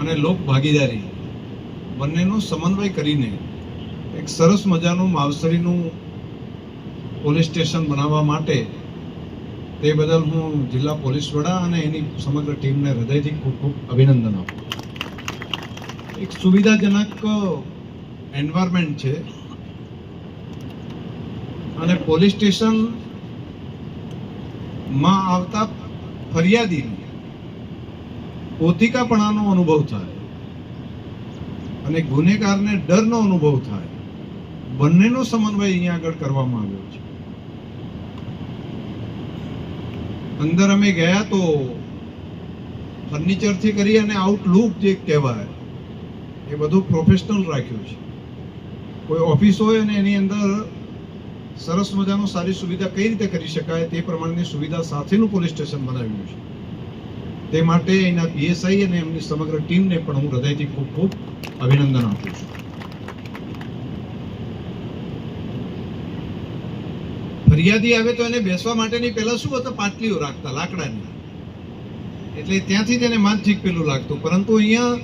અને લોક ભાગીદારી. બંનેનો સમન્વય કરીને એક સરસ મજાનું માવસરીનું પોલીસ સ્ટેશન બનાવવા માટે તે બદલ હું જિલ્લા પોલીસ વડા અને એની સમગ્ર ટીમને હૃદયથી ખૂબ ખૂબ અભિનંદન આપું એક સુવિધાજનક એન્વાયરમેન્ટ છે. અને પોલીસ સ્ટેશનમાં આવતા ફરિયાદી પોતિકાપણાનો અનુભવ થાય અને ગુનેગારને ડરનો અનુભવ થાય. બંનેનો સમન્વય અહીંયા આગળ કરવામાં આવ્યો છે. અંદર અમે ગયા તો ફર્નિચરથી કરી અને આઉટલુક જે કહેવાય, એ બધું પ્રોફેશનલ રાખ્યું છે. કોઈ ઓફિસ હોય અને એની અંદર સરસ મજાનું સારી સુવિધા કઈ રીતે કરી શકાય તે પ્રમાણેની સુવિધા સાથેનું પોલીસ સ્ટેશન બનાવ્યું છે. તે માટે એના પીએસઆઈ અને એમની સમગ્ર ટીમને પણ હું હૃદયથી ખૂબ ખૂબ અભિનંદન આપું છું. ફરિયાદી આવે તો એને બેસવા માટેની પહેલા શું હતા? પાટલીઓ રાખતા, લાકડાની. એટલે ત્યાંથી એને માનસિક પેલું લાગતું. પરંતુ અહીંયા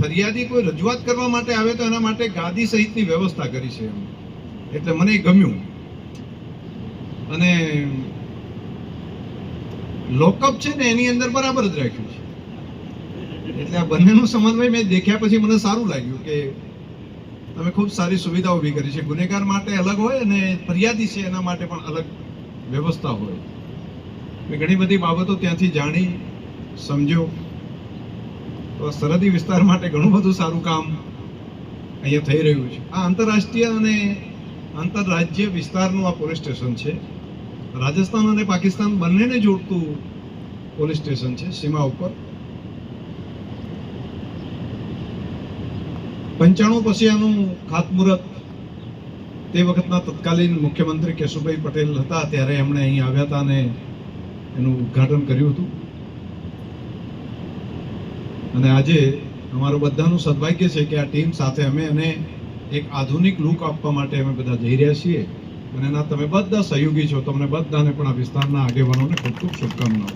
ફરિયાદી કોઈ રજૂઆત કરવા માટે આવે તો એના માટે ગાદી સહિતની વ્યવસ્થા કરી છે એમ. એટલે મને ગમ્યું. અને લોકઅપ છે ને એની અંદર બરાબર જ રાખ્યું છે. એટલે આ બંનેનું સમન્વય મેં દેખ્યા પછી મને સારું લાગ્યું કે તમે ખૂબ સારી સુવિધા ઊભી કરી છે. ગુનેગાર માટે અલગ હોય અને ફરિયાદી છે એના માટે પણ અલગ વ્યવસ્થા હોય. મેં ઘણી બધી બાબતો ત્યાંથી જાણી, સમજ્યો. તો સરહદી વિસ્તાર માટે ઘણું બધું સારું કામ અહીંયા થઈ રહ્યું છે. આ આંતરરાષ્ટ્રીય અને આંતરરાજ્ય વિસ્તારનું આ પોલીસ સ્ટેશન છે. રાજસ્થાન અને પાકિસ્તાન બંનેને જોડતું પોલીસ સ્ટેશન છે, સીમા ઉપર. પંચાણું પછી આનું ખાતમુહૂર્ત તે વખતના તત્કાલીન મુખ્યમંત્રી કેશુભાઈ પટેલ હતા, ત્યારે એમણે અહીં આવ્યા હતા અને એનું ઉદ્ઘાટન કર્યું હતું. અને આજે અમારું બધાનું સદભાગ્ય છે કે આ ટીમ સાથે અમે એને એક આધુનિક લુક આપવા માટે અમે બધા જઈ રહ્યા છીએ. અને એના તમે બધા સહયોગી છો. તમને બધાને પણ આ વિસ્તારના આગેવાનોને ખૂબ ખૂબ શુભકામનાઓ.